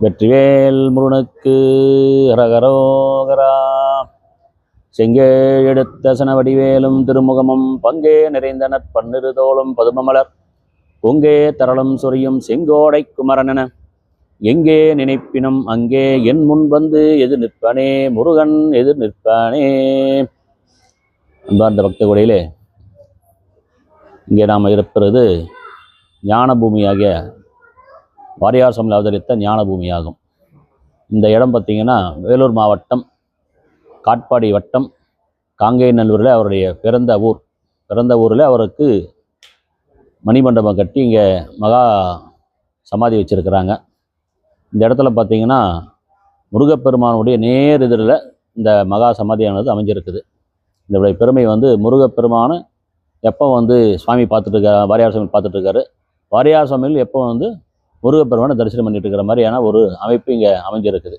வெற்றிவேல் முருகனுக்கு ரகரோகரா செங்கே எடுத்த சனவடிவேலும் திருமுகமும் பங்கே நிறைந்த நற்பன்னிரு தோளும் பதுமமலர். பொங்கே தரளும் சொரியும் செங்கோடை குமரனென எங்கே நினைப்பினும் அங்கே என் முன் வந்து எது நிற்பானே? முருகன் எதிர் நிற்பானே? அன்பார்ந்த பக்த கொடையிலே இங்கே நாம் இருப்பது ஞானபூமியாகிய வாரியார் சுவாமி அவதரித்த ஞானபூமியாகும். இந்த இடம் பார்த்தீங்கன்னா வேலூர் மாவட்டம் காட்பாடி வட்டம் காங்கேயநல்லூரில் அவருடைய பிறந்த ஊர். பிறந்த ஊரில் அவருக்கு மணிமண்டபம் கட்டி இங்கே மகா சமாதி வச்சுருக்கிறாங்க. இந்த இடத்துல பார்த்தீங்கன்னா முருகப்பெருமானுடைய நேர் எதிரில் இந்த மகா சமாதியானது அமைஞ்சிருக்குது. இதனுடைய பெருமை வந்து முருகப்பெருமானு எப்போ வந்து சுவாமி பார்த்துட்ருக்காரு வாரியார் சுவாமி பார்த்துட்ருக்காரு வாரியார் சுவாமியில் எப்போ வந்து முருகப்பெருமானை தரிசனம் பண்ணிட்டு இருக்கிற மாதிரியான ஒரு அமைப்பு இங்கே அமைஞ்சிருக்குது.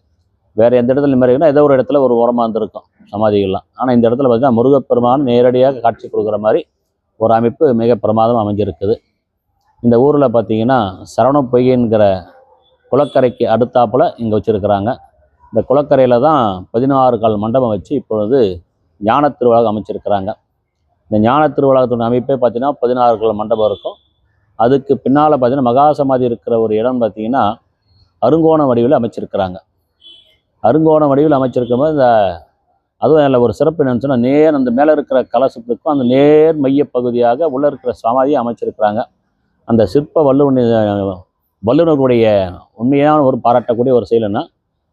வேறு எந்த இடத்துல இந்த மாதிரி இருக்குன்னா ஏதோ ஒரு இடத்துல ஒரு ஓரமாக இருந்திருக்கும் சமாதிகள்லாம். ஆனால் இந்த இடத்துல பார்த்தீங்கன்னா முருகப்பெருமான் நேரடியாக காட்சி கொடுக்குற மாதிரி ஒரு அமைப்பு மிக பிரமாதம் அமைஞ்சிருக்குது. இந்த ஊரில் பார்த்தீங்கன்னா சரவண பொய்கைங்கிற குளக்கரைக்கு அடுத்தாப்புல இங்கே வச்சுருக்கிறாங்க. இந்த குளக்கரையில் தான் பதினாறு கால் மண்டபம் வச்சு இப்பொழுது ஞான திருவிழா அமைச்சிருக்கிறாங்க. இந்த ஞான திருவிழாத்தின் அமைப்பே பார்த்தீங்கன்னா பதினாறு கால் மண்டபம் இருக்கும். அதுக்கு பின்னால் பார்த்தீங்கன்னா மகா சமாதி இருக்கிற ஒரு இடம் பார்த்தீங்கன்னா அருங்கோண வடிவில் அமைச்சிருக்கிறாங்க. அருங்கோண வடிவில் அமைச்சிருக்கும் போது இந்த அதுவும் அதில் ஒரு சிறப்பு என்னன்னு சொன்னால் நேர் அந்த மேலே இருக்கிற கலசத்துக்கும் அந்த நேர் மைய பகுதியாக உள்ளே இருக்கிற சமாதியை அமைச்சிருக்கிறாங்க. அந்த சிற்ப வல்லுநர் வல்லுநர்களுடைய உண்மையான ஒரு பாராட்டக்கூடிய ஒரு செயல்னா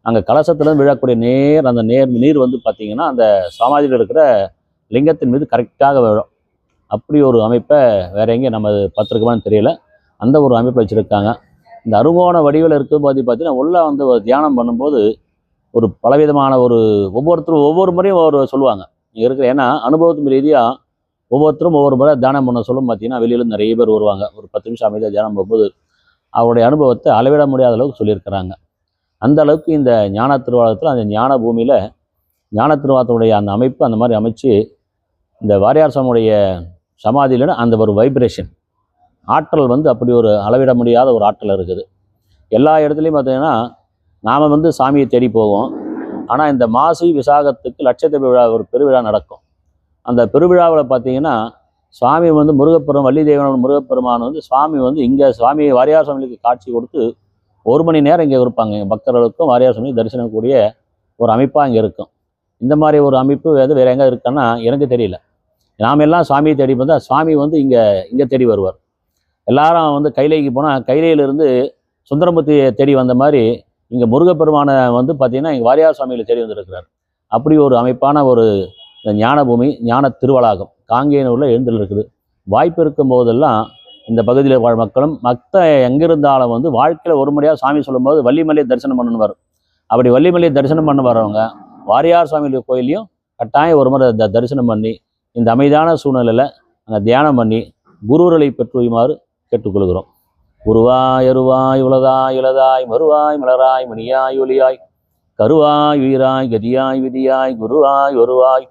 அங்கே கலசத்துலேருந்து விழக்கூடிய நேர் அந்த நேர் நீர் வந்து பார்த்திங்கன்னா அந்த சமாதியில் இருக்கிற லிங்கத்தின் மீது கரெக்டாக விழும் அப்படி ஒரு அமைப்பை வேற எங்கேயும் நம்ம பார்த்துருக்கோமான்னு தெரியல. அந்த ஒரு அமைப்பை வச்சுருக்காங்க. இந்த அருங்கோண வடிவில் இருக்கும்போது பார்த்தீங்கன்னா உள்ளே வந்து ஒரு தியானம் பண்ணும்போது ஒரு பலவிதமான ஒரு ஒவ்வொருத்தரும் ஒவ்வொரு முறையும் ஒவ்வொரு சொல்லுவாங்க. இங்கே இருக்கிற ஏன்னா அனுபவத்தின் ரீதியாக ஒவ்வொருத்தரும் ஒவ்வொரு முறை தியானம் பண்ண சொல்லும் பார்த்தீங்கன்னா வெளியில நிறைய பேர் வருவாங்க. ஒரு பத்து நிமிஷம் அமைதியாக தியானம் பண்ணும்போது அவருடைய அனுபவத்தை அளவிட முடியாத அளவுக்கு சொல்லியிருக்கிறாங்க. அந்த அளவுக்கு இந்த ஞான திருவாளத்தில் அந்த ஞான பூமியில் ஞான திருவாளத்தினுடைய அந்த அமைப்பு அந்த மாதிரி அமைச்சு இந்த வாரியார் சாமியுடைய சமாதியில் அந்த ஒரு வைப்ரேஷன் ஆற்றல் வந்து அப்படி ஒரு அளவிட முடியாத ஒரு ஆற்றல் இருக்குது. எல்லா இடத்துலையும் பார்த்தீங்கன்னா நாம் வந்து சாமியை தேடி போவோம். ஆனால் இந்த மாசி விசாகத்துக்கு லட்சத்தீப விழா ஒரு பெருவிழா நடக்கும். அந்த பெருவிழாவில் பார்த்தீங்கன்னா சுவாமி வந்து முருகப்பெரும் வள்ளி தேவனோட முருகப்பெருமான் வந்து சுவாமி வந்து இங்கே சுவாமி வாரியார் சுவாமிக்கு காட்சி கொடுத்து ஒரு மணி நேரம் இங்கே இருப்பாங்க. பக்தர்களுக்கும் வாரியார் சுவாமி தரிசனம் கூடிய ஒரு அமைப்பாக இங்கே இருக்கும். இந்த மாதிரி ஒரு அமைப்பு எது வேறு எங்கே இருக்குன்னா எனக்கு தெரியல. நாம் எல்லாம் சுவாமியை தேடி வந்தால் சுவாமி வந்து இங்கே இங்கே தேடி வருவார். எல்லாரும் வந்து கைலைக்கு போனால் கைலையிலிருந்து சுந்தரமூர்த்தியை தேடி வந்த மாதிரி இங்கே முருகப்பெருமானை வந்து பார்த்திங்கன்னா இங்கே வாரியார் சுவாமியில் தேடி வந்திருக்கிறார். அப்படி ஒரு அமைப்பான ஒரு இந்த ஞானபூமி ஞான திருவளாகம் காங்கேயனூரில் எழுந்தில் இருக்குது. வாய்ப்பு இருக்கும் போதெல்லாம் இந்த பகுதியில் வாழ் மக்களும் மற்ற எங்கிருந்தாலும் வந்து வாழ்க்கையில் ஒரு முறையாக சாமி சொல்லும்போது வள்ளிமலையை தரிசனம் பண்ணுவார். அப்படி வள்ளிமலையை தரிசனம் பண்ண வரவங்க வாரியார் சுவாமி கோயிலையும் கட்டாயம் ஒரு முறை தரிசனம் பண்ணி இந்த அமைதியான சூழ்நிலையில் அங்கே தியானம் பண்ணி குருவர்களை பெற்றுமாறு கேட்டுக்கொள்கிறோம். உருவாய் அருவாய் உலதாய் இலதாய் மறுவாய் மலராய் மணியாய் ஒளியாய் கருவாய் உயிராய் கதியாய் விதியாய் குருவாய் ஒருவாய்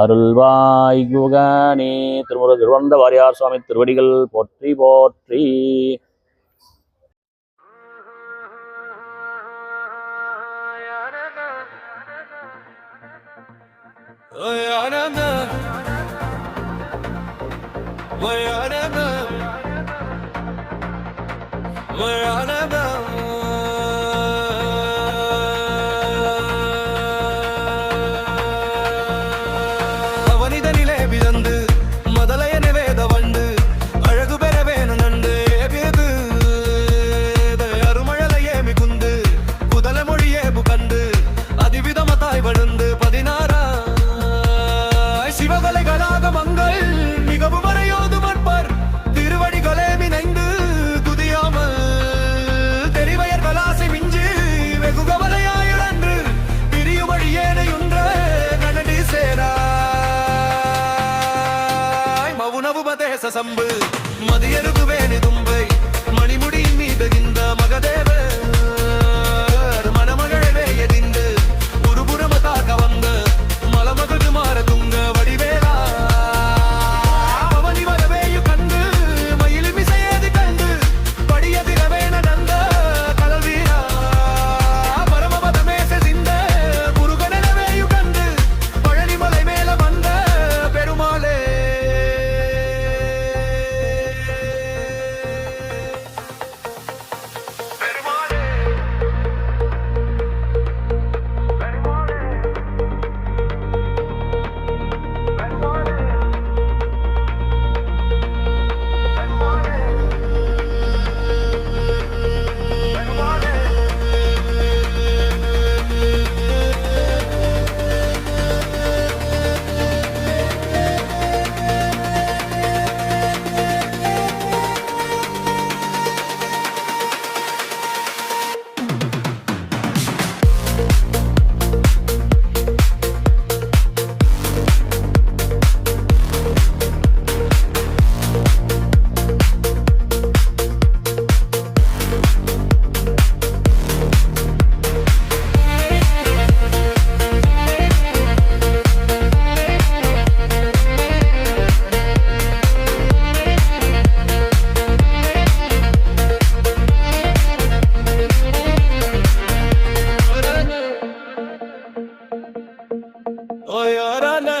அருள்வாய் குகனே திருமுரு திருவந்த வாரியார் சுவாமி திருவடிகள் போற்றி போற்றி. We're on a ഉപദേശ സമ്പ്. മതിയൊരു ওই রানা